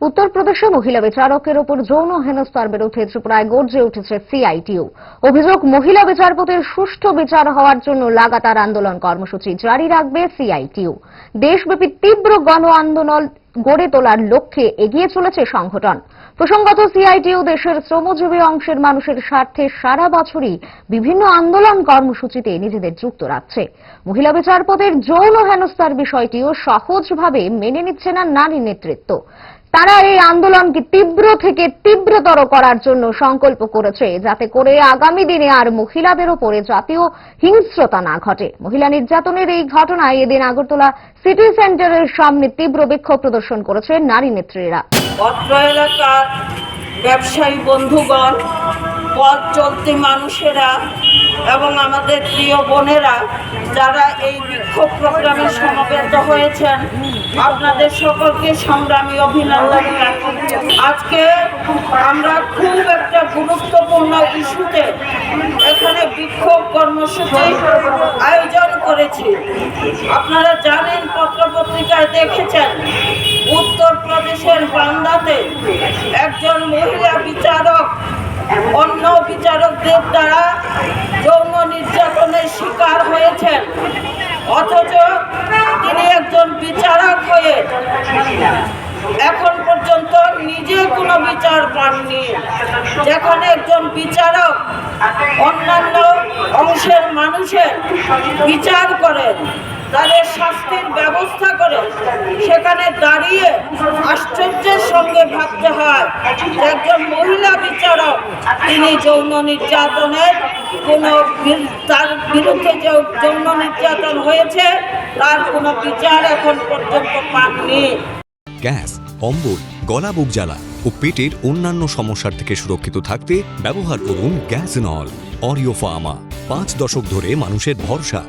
উত্তরপ্রদেশে মহিলা বিচারকের ওপর যৌন হেনস্থার বিরুদ্ধে ত্রিপুরায় গর্জে উঠেছে সিআইটিউ। অভিযোগ, মহিলা বিচারপতির সুষ্ঠু বিচার হওয়ার জন্য লাগাতার আন্দোলন কর্মসূচি জারি রাখবে সিআইটিউ। দেশব্যাপী তীব্র গণ আন্দোলন গড়ে তোলার লক্ষ্যে এগিয়ে চলেছে সংগঠন। প্রসঙ্গত, সিআইটিউ দেশের শ্রমজীবী অংশের মানুষের স্বার্থে সারা বছরই বিভিন্ন আন্দোলন কর্মসূচিতে নিজেদের যুক্ত রাখছে। মহিলা বিচারপতির যৌন হেনস্থার বিষয়টিও সহজভাবে মেনে নিচ্ছে না নারী নেতৃত্ব। তারা এই আন্দোলনকে তীব্র থেকে তীব্রতর করার জন্য সংকল্প করেছে, যাতে করে আগামী দিনে আর মহিলাদের ওপরে জাতীয় হিংস্রতা না ঘটে। মহিলা নির্যাতনের এই ঘটনায় এদিন আগরতলা সিটি সেন্টারের সামনে তীব্র বিক্ষোভ প্রদর্শন করেছে নারী নেত্রীরা। ব্যবসায়ী বন্ধুগণ, পথ চলতি মানুষেরা এবং আমাদের প্রিয় বোনেরা যারা এই বিক্ষোভ প্রোগ্রামে সমবেত হয়েছেন, আপনাদের সকলকে সংগ্রামী অভিনন্দন আজকে আমরা খুব একটা গুরুত্বপূর্ণ ইস্যুতে এখানে বিক্ষোভ কর্মসূচি আয়োজন করেছি। আপনারা জানেন, পত্রপত্রিকায় দেখেছেন উত্তরপ্রদেশের বান্দাতে একজন মহিলা বিচারক, অন্য বিচারকদের দ্বারা যৌন নির্যাতনের শিকার হয়েছেন। অথচ তিনি একজন বিচারক হয়ে এখন পর্যন্ত নিজে কোনো বিচার পাননি। যেখানে একজন বিচারক অন্যান্য অংশের মানুষের বিচার করেন তাদের শাস্তির ব্যবস্থা করে। সেখানে দাঁড়িয়ে আশ্চর্যের সঙ্গে ভাবতে হয় একজন মহিলা বিচারক, তিনি যৌন নির্যাতনের কোনো তার বিরুদ্ধে যে যৌন নির্যাতন হয়েছে, তার কোনো বিচার এখন পর্যন্ত পাননি। গ্যাস, অম্বল, গলা বুক জ্বালা ও পেটের অন্যান্য সমস্যার থেকে সুরক্ষিত থাকতে ব্যবহার করুন গ্যাস নল অরিও ফার্মা। পাঁচ দশক ধরে মানুষের ভরসা।